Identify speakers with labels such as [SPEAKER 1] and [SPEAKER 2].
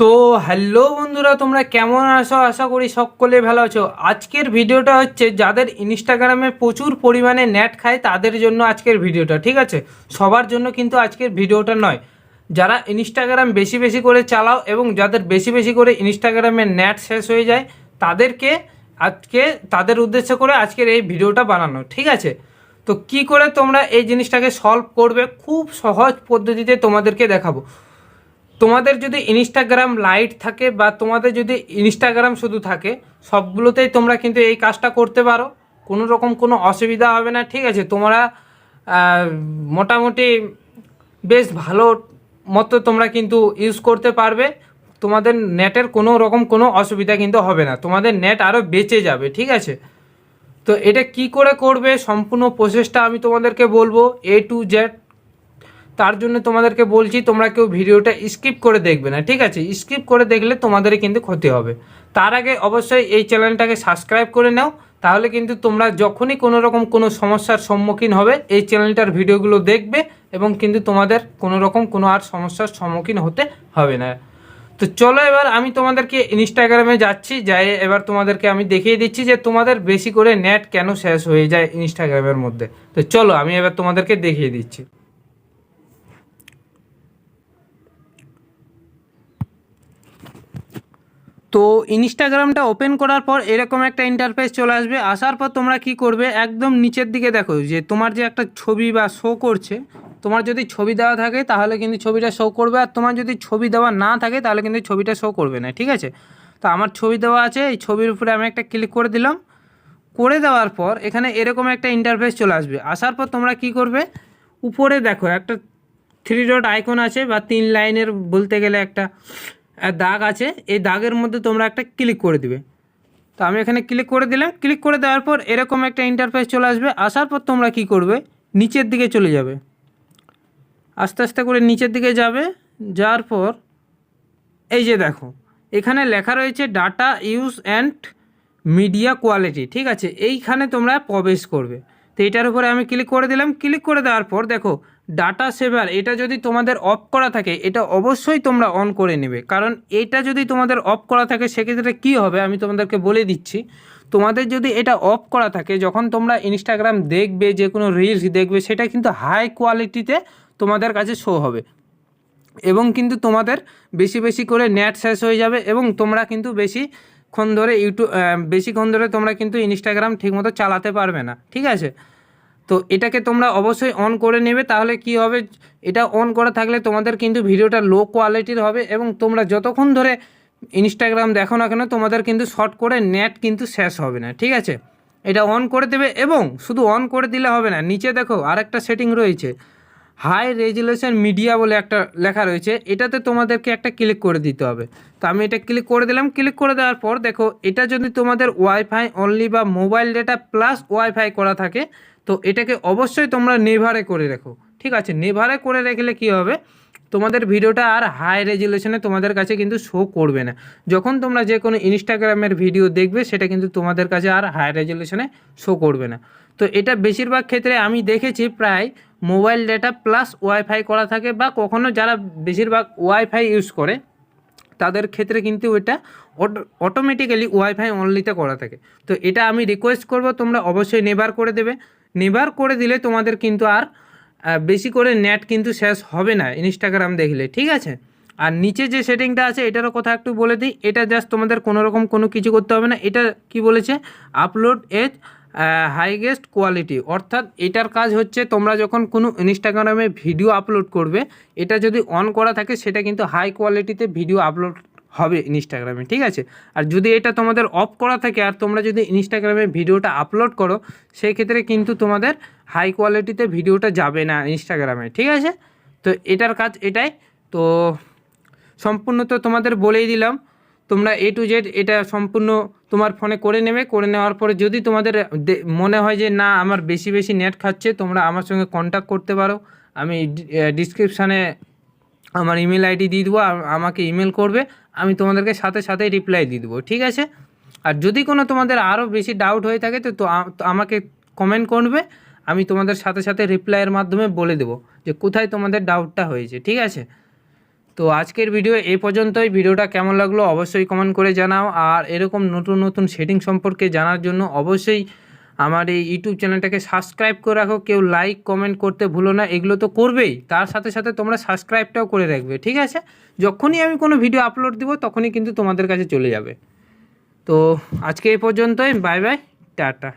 [SPEAKER 1] তো হ্যালো বন্ধুরা, তোমরা কেমন আছো? আশা করি সকলে ভালো আছো। আজকের ভিডিওটা হচ্ছে যাদের ইনস্টাগ্রামে প্রচুর পরিমাণে নেট খায়, তাদের জন্য আজকের ভিডিওটা, ঠিক আছে? সবার জন্য কিন্তু আজকের ভিডিওটা নয়। যারা ইনস্টাগ্রাম বেশি বেশি করে চালাও এবং যাদের বেশি বেশি করে ইনস্টাগ্রামে নেট শেষ হয়ে যায়, তাদেরকে আজকে, তাদের উদ্দেশ্য করে আজকের এই ভিডিওটা বানানো, ঠিক আছে? তো কি করে তোমরা এই জিনিসটাকে সলভ করবে? খুব সহজ পদ্ধতিতে তোমাদেরকে দেখাবো। তোমাদের যদি ইনস্টাগ্রাম লাইট থাকে বা তোমাদের যদি ইনস্টাগ্রাম শুধু থাকে, সবগুলোতেই তোমরা কিন্তু এই কাজটা করতে পারো। কোনো রকম কোনো অসুবিধা হবে না, ঠিক আছে? তোমরা মোটামুটি বেশ ভালো মতো তোমরা কিন্তু ইউজ করতে পারবে। তোমাদের নেটের কোনো রকম কোনো অসুবিধা কিন্তু হবে না। তোমাদের নেট আরও বেঁচে যাবে, ঠিক আছে? তো এটা কি করে করবে? সম্পূর্ণ প্রসেসটা আমি তোমাদেরকে বলব এ টু জেড তার জন্য তোমাদেরকে বলছি, তোমরা কেউ ভিডিওটা স্কিপ করে দেখবে না, ঠিক আছে? স্কিপ করে দেখলে তোমাদেরই কিন্তু ক্ষতি হবে। তার আগে অবশ্যই এই চ্যানেলটাকে সাবস্ক্রাইব করে নাও, তাহলে কিন্তু তোমরা যখনই কোনো রকম কোনো সমস্যার সম্মুখীন হবে, এই চ্যানেলটার ভিডিওগুলো দেখবে এবং কিন্তু তোমাদের কোনো রকম কোনো আর সমস্যার সম্মুখীন হতে হবে না। তো চলো এবার আমি তোমাদেরকে ইনস্টাগ্রামে যাচ্ছি যাই এবার তোমাদেরকে আমি দেখিয়ে দিচ্ছি যে তোমাদের বেশি করে নেট কেন শেষ হয়ে যায় ইনস্টাগ্রামের মধ্যে। তো চলো আমি এবার তোমাদেরকে দেখিয়ে দিচ্ছি। তো ইনস্টাগ্রামটা ওপেন করার পর এরকম একটা ইন্টারফেস চলে আসবে। আসার পর তোমরা কি করবে? একদম নিচের দিকে দেখো যে তোমার যে একটা ছবি বা শো করছে, তোমার যদি ছবি দেওয়া থাকে তাহলে কিন্তু ছবিটা শো করবে আর তোমার যদি ছবি দেওয়া না থাকে তাহলে কিন্তু ছবিটা শো করবে না, ঠিক আছে? তো আমার ছবি দেওয়া আছে, এই ছবির উপরে আমি একটা ক্লিক করে দিলাম। করে দেওয়ার পর এখানে এরকম একটা ইন্টারফেস চলে আসবে। আসার পর তোমরা কি করবে? উপরে দেখো একটা থ্রি ডট আইকন আছে বা তিন লাইনের বলতে গেলে একটা দাগ আছে, এই দাগের মধ্যে তোমরা একটা ক্লিক করে দিবে। তো আমি এখানে ক্লিক করে দিলাম। ক্লিক করে দেওয়ার পর এরকম একটা ইন্টারফেস চলে আসবে। আসার পর তোমরা কি করবে? নিচের দিকে চলে যাবে। আস্তে আস্তে করে নিচের দিকে যাবে। যাওয়ার পর এই যে দেখো, এখানে লেখা রয়েছে data use and media quality ঠিক আছে? এইখানে তোমরা প্রবেশ করবে। তো এটার উপরে আমি ক্লিক করে দিলাম। ক্লিক করে দেওয়ার পর দেখো ডাটা সেভার এটা যদি তোমাদের অফ করা থাকে, এটা অবশ্যই তোমরা অন করে নেবে। কারণ এটা যদি তোমাদের অফ করা থাকে, সেক্ষেত্রে কী হবে আমি তোমাদেরকে বলে দিচ্ছি। তোমাদের যদি এটা অফ করা থাকে, যখন তোমরা ইনস্টাগ্রাম দেখবে যে কোনো রিলস দেখবে, সেটা কিন্তু হাই কোয়ালিটিতে তোমাদের কাছে শো হবে। এবং কিন্তু তোমাদের বেশি বেশি করে নেট শেষ হয়ে যাবে এবং তোমরা কিন্তু বেশিক্ষণ ধরে ইউটিউব বেশিক্ষণ ধরে তোমরা কিন্তু ইনস্টাগ্রাম ঠিকমতো চালাতে পারবে না। ঠিক আছে? তো এটাকে তোমরা অবশ্যই অন করে নেবে, তাহলে কি হবে? এটা অন করা থাকলে তোমাদের কিন্তু ভিডিওটা লো কোয়ালিটির হবে এবং তোমরা যতক্ষণ ধরে ইনস্টাগ্রাম দেখো না কেন, তোমাদের কিন্তু শর্ট করে নেট কিন্তু শেষ হবে না, ঠিক আছে? এটা অন করে দেবে এবং শুধু অন করে দিলে হবে না, নিচে দেখো আরেকটা সেটিং রয়েছে। হাই রেজুলেশন মিডিয়া বলে একটা লেখা রয়েছে, এটাতে তোমাদেরকে একটা ক্লিক করে দিতে হবে। তো আমি এটা ক্লিক করে দিলাম ক্লিক করে দেওয়ার পর দেখো, এটা যদি তোমাদের ওয়াইফাই অনলি বা মোবাইল ডেটা প্লাস ওয়াইফাই করা থাকে, তো এটাকে অবশ্যই তোমরা নেভারে করে রেখো। ঠিক আছে, নেভারে করে রেখেলে কি হবে? তোমাদের ভিডিওটা আর হাই রেজুলেশনে তোমাদের কাছে কিন্তু শো করবে না। যখন তোমরা যে কোনো ইনস্টাগ্রামের ভিডিও দেখবে, সেটা কিন্তু তোমাদের কাছে আর হাই রেজুলেশনে শো করবে না। তো এটা বেশিরভাগ ক্ষেত্রে আমি দেখেছি প্রায় মোবাইল ডেটা প্লাস ওয়াইফাই করা থাকে বা কখনো যারা বেশিরভাগ ওয়াইফাই ইউজ করে, তাদের ক্ষেত্রে কিন্তু এটা অটোমেটিক্যালি ওয়াইফাই অনলিতে করা থাকে। তো এটা আমি রিকোয়েস্ট করব, তোমরা অবশ্যই নেবার করে দেবে। নেবার করে দিলে তোমাদের কিন্তু আর বেশি করে নেট কিন্তু শেষ হবে না ইনস্টাগ্রাম দেখলে, ঠিক আছে? আর নিচে যে সেটিংটা আছে, এটারও কথা একটু বলে দিই, এটা জাস্ট তোমাদের কোনো রকম কোনো কিছু করতে হবে না। এটা কি বলেছে? আপলোড এজ হাইগেস্ট কোয়ালিটি অর্থাৎ এটার কাজ হচ্ছে তোমরা যখন কোনো ইনস্টাগ্রামে ভিডিও আপলোড করবে, এটা যদি অন করা থাকে, সেটা কিন্তু হাই কোয়ালিটিতে ভিডিও আপলোড হবে ইনস্টাগ্রামে ঠিক আছে? আর যদি এটা তোমাদের অফ করা থাকে, আর তোমরা যদি ইনস্টাগ্রামে ভিডিওটা আপলোড করো সেই ক্ষেত্রে কিন্তু তোমাদের হাই কোয়ালিটিতে ভিডিওটা যাবে না ইনস্টাগ্রামে ঠিক আছে? তো এটার কাজ এটাই। তো সম্পূর্ণ তো তোমাদের বলেই দিলাম, তোমরা এ টু জেড এটা সম্পূর্ণ তোমার ফোনে করে নেবে, করে নেওয়ার পরে যদি তোমাদের মনে হয় যে না, আমার বেশি বেশি নেট খাচ্ছে, তোমরা আমার সঙ্গে কন্ট্যাক্ট করতে পারো। আমি ডিসক্রিপশানে আমার ইমেল আইডি দিয়ে দেবো আমাকে ইমেল করবে, আমি তোমাদেরকে সাথে সাথে রিপ্লাই দিয়ে দেবো, ঠিক আছে? আর যদি কোনো তোমাদের আরও বেশি ডাউট হয়ে থাকে, তো আমাকে কমেন্ট করবে আমি তোমাদের সাথে সাথে রিপ্লাইয়ের মাধ্যমে বলে দেবো যে কোথায় তোমাদের ডাউটটা হয়েছে, ঠিক আছে? তো আজকের ভিডিও এই পর্যন্তই। ভিডিওটা কেমন লাগল অবশ্যই কমেন্ট করে জানাও। আর এরকম নতুন নতুন সেটিং সম্পর্কে জানার জন্য অবশ্যই আমার এই ইউটিউব চ্যানেলটাকে সাবস্ক্রাইব করে রাখো। কেউ লাইক কমেন্ট করতে ভুলো না। এগুলো তো করবেই। তার সাথে সাথে তোমরা সাবস্ক্রাইবটাও করে রাখবে, ঠিক আছে? যখনই আমি কোনো ভিডিও আপলোড দিব, তখনই কিন্তু তোমাদের কাছে চলে যাবে। তো আজকে এই পর্যন্তই। Bye bye tata